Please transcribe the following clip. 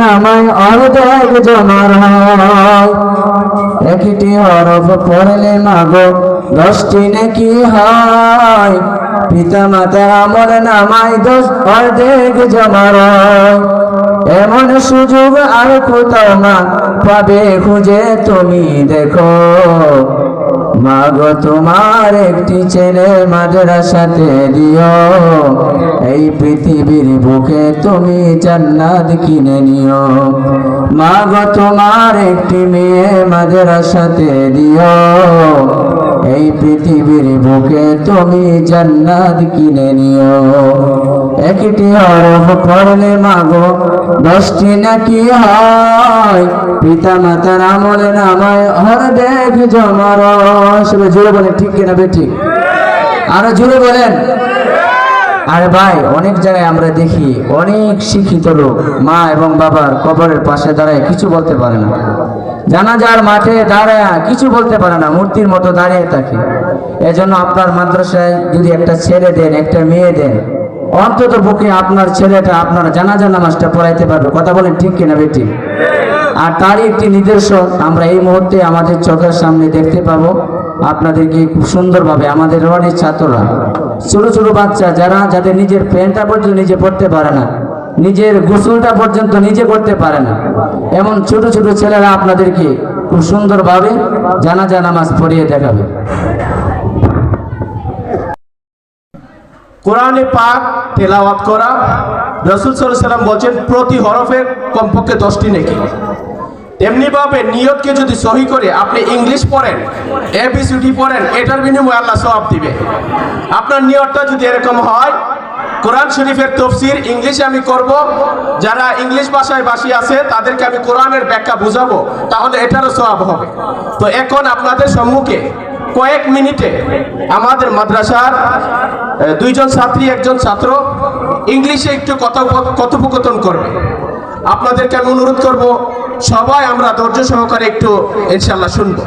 নামায় অর্ধেক জমার হয়। একটি হরফ পড়লে মাগো, দশটি নাকি হয়। পিতা মাতা আমল নামায় দশ অর্ধেক জমার এমন সুযোগ আর কোথাও না পাবে খুঁজে তুমি দেখো। মাগো, তোমার একটি ছেলে মাদ্রাসাতে দিও। এই পৃথিবীর বুকে তুমি জান্নাত কিনে নিও। মাগো, তোমার একটি মেয়ে মাদ্রাসাতে দিও। এই পৃথিবীর বুকে তুমি জান্নাত কিনে নিও। একটি হরফ পড়লে মাগো, দশটি নাকি হয়? পিতা মাতার আমল নামায় হর দেখ জমার জোরে বলেন, ঠিক কিনা বে ঠিক? আরও জোরে বলেন। আরে ভাই, অনেক জায়গায় আমরা দেখি অনেক শিক্ষিত লোক মা এবং বাবার কবরের পাশে দাঁড়ায়, কিছু বলতে পারে না। জানাজার মাঠে দাঁড়ায়, কিছু বলতে পারে না, মূর্তির মতো দাঁড়িয়ে থাকে। এজন্য আপনার মাদ্রাসায় যদি একটা ছেলে দেন, একটা মেয়ে দেন, অন্তত পক্ষে আপনার ছেলেটা আপনার জানাজা নামাজটা পড়াইতে পারবে। কথা বলেন ঠিক কিনা বেটি? আর তারই একটি নিদর্শন, আমরা এই মুহূর্তে আমাদের চোখের সামনে দেখতে পাবো। আপনাদেরকে খুব সুন্দরভাবে, আমাদের অনেক ছাত্ররা ছোট ছোট বাচ্চা যারা যাদের নিজের প্যান্টটা পর্যন্ত নিজে পড়তে পারে না, নিজের গোসলটা পর্যন্ত নিজে করতে পারে না। এমন ছোট ছোট ছেলেরা আপনাদেরকে খুব সুন্দরভাবে জানাজা নামাজ পড়িয়ে দেখাবে। কোরআনে পাক তেলাওয়াত করা, রসুল সাল্লাম বলছেন, প্রতি হরফের কমপক্ষে দশটি নেকি। তেমনিভাবে নিয়তকে যদি সহি করে আপনি ইংলিশ পড়েন এবিসিডি পড়েন, এটার বিনিময়ে আল্লাহ সবাব দিবে। আপনার নিয়তটা যদি এরকম হয়, কোরআন শরীফের তফসির ইংলিশে আমি করব, যারা ইংলিশ ভাষায় বাসী আছে, তাদেরকে আমি কোরআনের ব্যাখ্যা বুঝাবো, তাহলে এটারও সবাব হবে। তো এখন আপনাদের সম্মুখে কয়েক মিনিটে আমাদের মাদ্রাসার দুইজন ছাত্রী, একজন ছাত্র, ইংলিশে একটু কথোপ- কথোপকথন করবে। আপনাদেরকে আমি অনুরোধ করব সবাই আমরা ধৈর্য সহকারে একটু ইনশাল্লাহ শুনব।